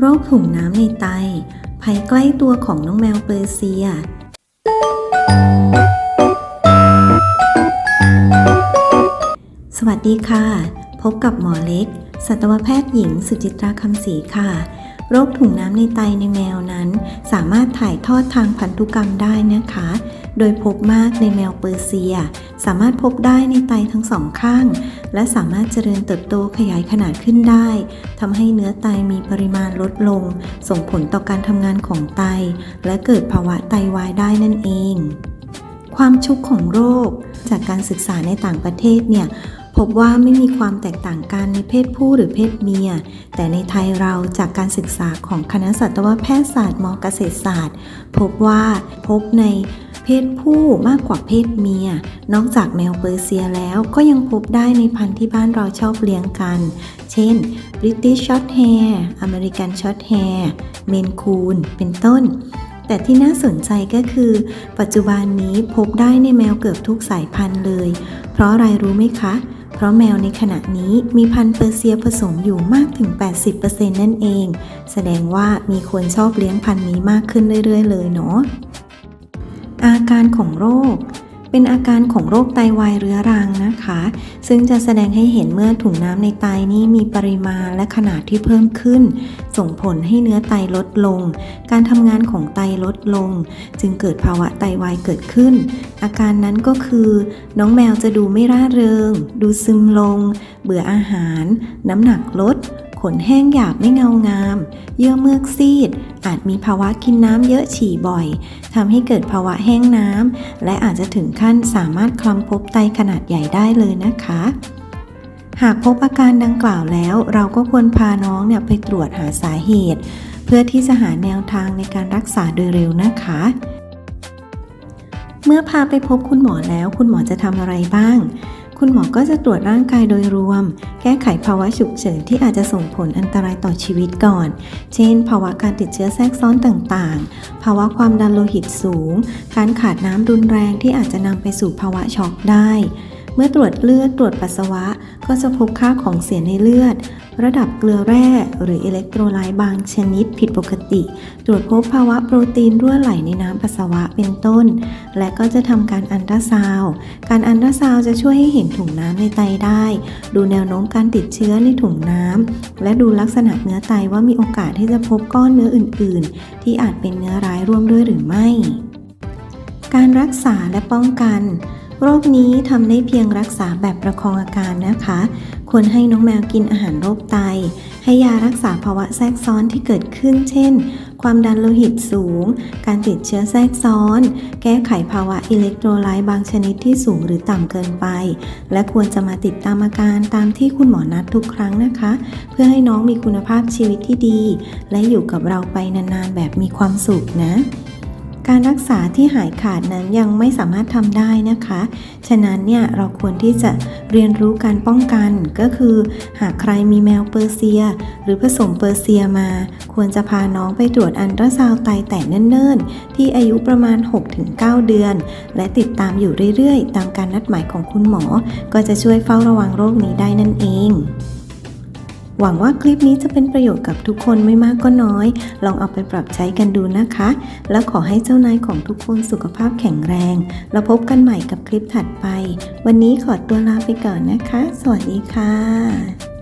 โรคถุงน้ำในไต ภัยใกล้ตัวของน้องแมวเปอร์เซีย สวัสดีค่ะ พบกับหมอเล็ก สัตวแพทย์หญิงสุจิตราคำศรีค่ะ โรคถุงน้ำในไตในแมวนั้น สามารถถ่ายทอดทางพันธุกรรมได้นะคะ โดยพบมากในแมวเปอร์เซีย สามารถพบได้ในไตทั้งสองข้าง และสามารถเจริญเติบโตขยายขนาดขึ้นได้ทำให้เนื้อไตมีปริมาณลดลง ส่งผลต่อการทำงานของไต และเกิดภาวะไตวายได้นั่นเอง ความชุกของโรค จากการศึกษาในต่างประเทศเนี่ยพบว่าไม่มีความแตกต่างกันในเพศผู้หรือเพศเมีย แต่ในไทยเราจากการศึกษาของคณะสัตวแพทยศาสตร์มอเกษตรศาสตร์ พบว่าพบใน เพศผู้มากกว่าเพศเมีย นอกจากแมวเปอร์เซียแล้วก็ยังพบได้ในพันธุ์ที่บ้านเราชอบเลี้ยงกัน เช่น British Shorthair American Shorthair Maine Coon เป็นต้น แต่ที่น่าสนใจก็คือ ปัจจุบันนี้พบได้ในแมวเกือบทุกสายพันธุ์เลย เพราะอะไรรู้ไหมคะเพราะแมวในขณะนี้มีพันธุ์เปอร์เซียผสมอยู่มากถึง 80%นั่นเอง แสดงว่ามีคนชอบเลี้ยงพันธุ์นี้มากขึ้นเรื่อย ๆ เลยเนาะ อาการของโรค เป็นอาการของโรคไตวายเรื้อรังนะคะ ซึ่งจะแสดงให้เห็นเมื่อถุงน้ำในไตนี้มีปริมาณและขนาดที่เพิ่มขึ้น ส่งผลให้เนื้อไตลดลง การทำงานของไตลดลง จึงเกิดภาวะไตวายเกิดขึ้น อาการนั้นก็คือ น้องแมวจะดูไม่ร่าเริง ดูซึมลง เบื่ออาหาร น้ำหนักลด นแห้งหยาบไม่เงางาม เยื่อเมือกซีด อาจมีภาวะกินน้ำเยอะฉี่บ่อยทำให้เกิดภาวะแห้งน้ำ และอาจจะถึงขั้นสามารถคลำพบไตขนาดใหญ่ได้เลยนะคะ หากพบอาการดังกล่าวแล้ว เราก็ควรพาน้องเนี่ยไปตรวจหาสาเหตุ เพื่อที่จะหาแนวทางในการรักษาโดยเร็วนะคะ เมื่อพาไปพบคุณหมอแล้ว คุณหมอจะทำอะไรบ้าง คุณหมอก็จะตรวจร่างกายโดยรวม แก้ไขภาวะฉุกเฉินที่อาจจะส่งผลอันตรายต่อชีวิตก่อน เช่น ภาวะการติดเชื้อแทรกซ้อนต่างๆ ภาวะความดันโลหิตสูง การขาดน้ำรุนแรงที่อาจจะนำไปสู่ภาวะช็อกได้ เมื่อตรวจเลือดตรวจปัสสาวะ ก็จะพบค่าของเสียในเลือด ระดับเกลือแร่ หรืออิเล็กโทรไลต์บางชนิดผิดปกติ ตรวจพบภาวะโปรตีนรั่วไหลในน้ำปัสสาวะเป็นต้น และก็จะทำการอันตราซาวการอันตราซาวจะช่วยให้เห็นถุงน้ำในไตได้ ดูแนวโน้มการติดเชื้อในถุงน้ำและดูลักษณะเนื้อไตว่ามีโอกาสที่จะพบก้อนเนื้ออื่น ๆ ที่อาจเป็นเนื้อร้ายร่วมด้วยหรือไม่ การรักษาและป้องกัน โรคนี้ทำได้เพียงรักษาแบบประคองอาการนะคะ ควรให้น้องแมวกินอาหารโรคไต ให้ยารักษาภาวะแทรกซ้อนที่เกิดขึ้น เช่น ความดันโลหิตสูง การติดเชื้อแทรกซ้อน แก้ไขภาวะอิเล็กโทรไลต์บางชนิดที่สูงหรือต่ำเกินไป และควรจะมาติดตามอาการตามที่คุณหมอนัดทุกครั้งนะคะ เพื่อให้น้องมีคุณภาพชีวิตที่ดี และอยู่กับเราไปนานๆแบบมีความสุขนะ การรักษาที่หายขาดนั้นยังไม่สามารถทำได้นะคะ ฉะนั้นเนี่ยเราควรที่จะเรียนรู้การป้องกันก็คือ หากใครมีแมวเปอร์เซีย หรือผสมเปอร์เซียมา ควรจะพาน้องไปตรวจอันตราซาวไตแต่เนิ่นๆ ที่อายุประมาณ 6-9 เดือน และติดตามอยู่เรื่อยๆ ตามการนัดหมายของคุณหมอ ก็จะช่วยเฝ้าระวังโรคนี้ได้นั่นเอง หวังว่าคลิปนี้จะเป็นประโยชน์กับทุกคนไม่มากก็น้อย ลองเอาไปปรับใช้กันดูนะคะ แล้วขอให้เจ้านายของทุกคนสุขภาพแข็งแรง แล้วพบกันใหม่กับคลิปถัดไป วันนี้ขอตัวลาไปก่อนนะคะ สวัสดีค่ะ